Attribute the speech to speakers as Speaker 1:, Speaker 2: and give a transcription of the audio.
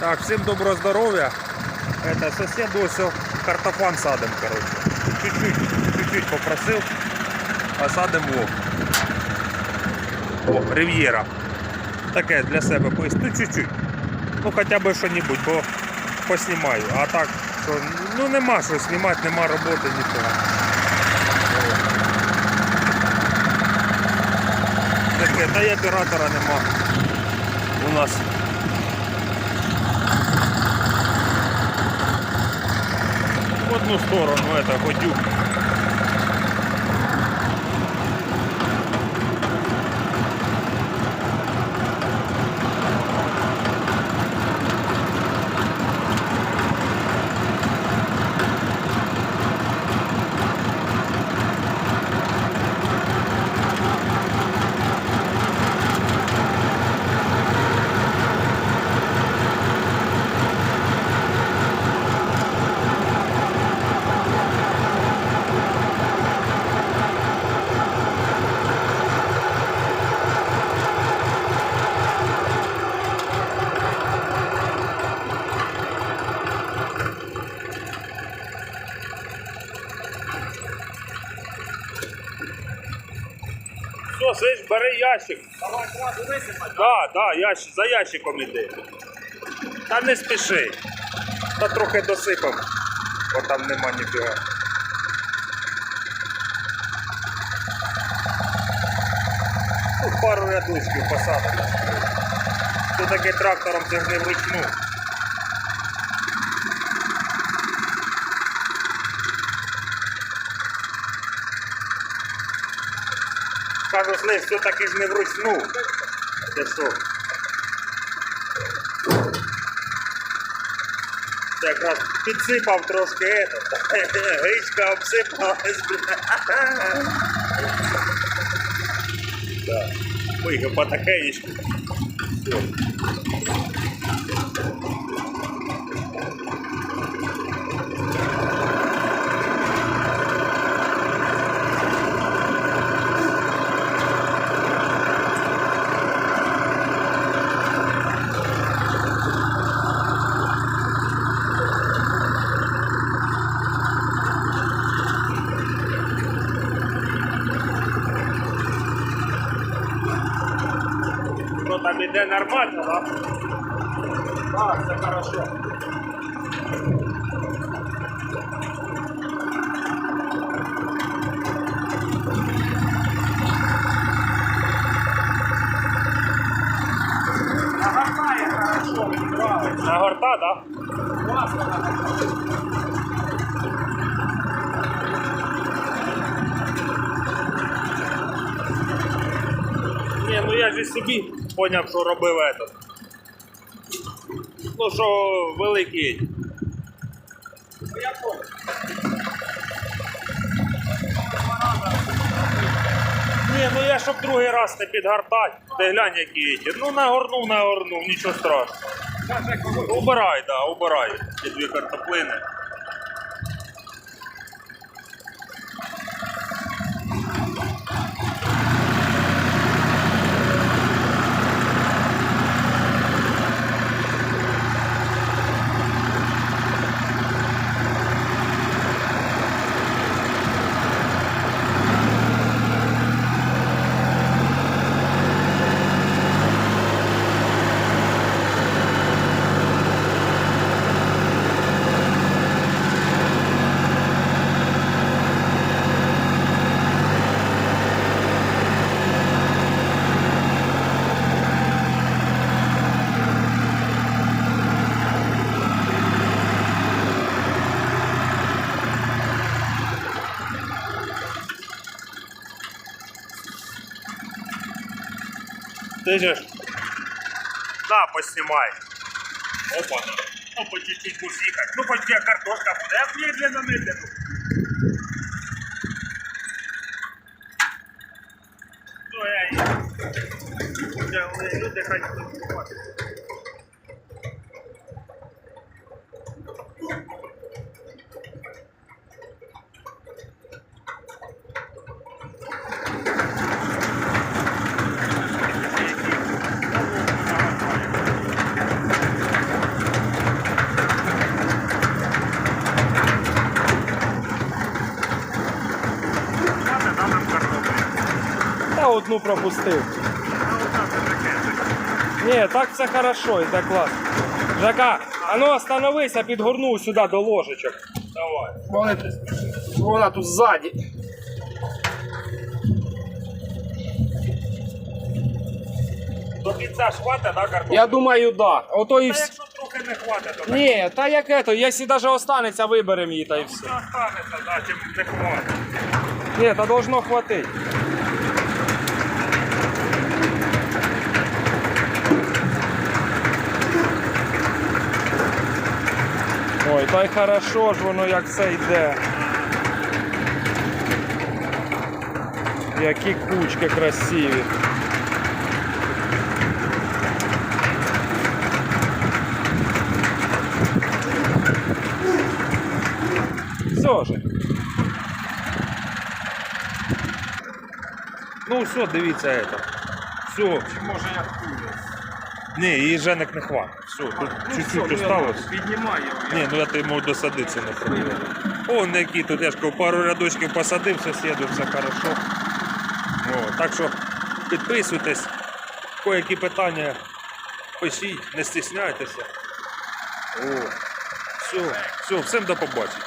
Speaker 1: Так, всім доброго здоров'я. Это сусіду ось картофан садим, короче. Чуть-чуть, чуть-чуть попросив, а садим лоб. О, рив'єра. Таке для себе поїсть. Ну чуть-чуть. Ну хоча б що-небудь, бо поснімаю. А так, що, ну нема що знімати, нема роботи, нічого. Таке, та й оператора нема. У нас. В одну сторону это ходюк. Все, бери ящик.
Speaker 2: Давай зразу висипати.
Speaker 1: Да, да, ящик, за ящиком іди. Та не спіши. Та трохи досипав, бо там нема ніфіга. Тут пару рядочків посадок. Це таке трактором не вручну. Кажу, слив, все таки ж не вручну. Це що? Якраз підсипав трошки это. Гречка обсипалась, бля. Да. Вийшов потихенечку. Все. Там іде нормально, да?
Speaker 2: Так, це хорошо. Нагортає хорошо, мені нравиться.
Speaker 1: Нагорта, да?
Speaker 2: Класно нагортає.
Speaker 1: Ні, ну я ж і собі поняв, що робив этот. Ну що великий.
Speaker 2: Ну.
Speaker 1: Ні, ну я щоб другий раз не підгортати, ти глянь які ті. Ну нагорнув, нагорнув, нічого страшного. Убирай, да, убирай. Ті дві картоплини. Ти же ж. Да, поснімай. Опа. Ну, по чуть-чуть будеш їхати. Ну, хоч я картошка буде, я медленно, медленно. Ну, я їду. Я, вони люди хай тут
Speaker 3: весну пропустив. Ні, так все хорошо, іде класно. Жака, а ну остановися, підгорнув сюди до ложечок.
Speaker 2: Давай.
Speaker 3: Вона тут ззаді.
Speaker 2: До кінця ж хватить, да, картоплю?
Speaker 3: Я думаю, да. Ото і
Speaker 2: Та
Speaker 3: вс...
Speaker 2: якщо трохи не хватить, то так
Speaker 3: Ні, та яке то, якщо навіть останеться, виберемо її та і все.
Speaker 2: все останеться, да, чим не хватить.
Speaker 3: Ні, та должно хватить. Ой, та й хорошо ж воно як все йде. Які кучки красиві. Все же.
Speaker 1: Ну все, дивіться это. Все.
Speaker 3: Може я хуя.
Speaker 1: Ні, її женек не хватить. Все, тут
Speaker 3: Ну,
Speaker 1: чуть-чуть осталось.
Speaker 3: Піднімай.
Speaker 1: Ні, ну я ти можу досадитися на проблему. Он які тут, я ж кажу, пару рядочків посадив, сусіду, все хорошо. О, так що підписуйтесь, кое-які питання пишіть, не стісняйтеся. О, все, все, всім до побачення.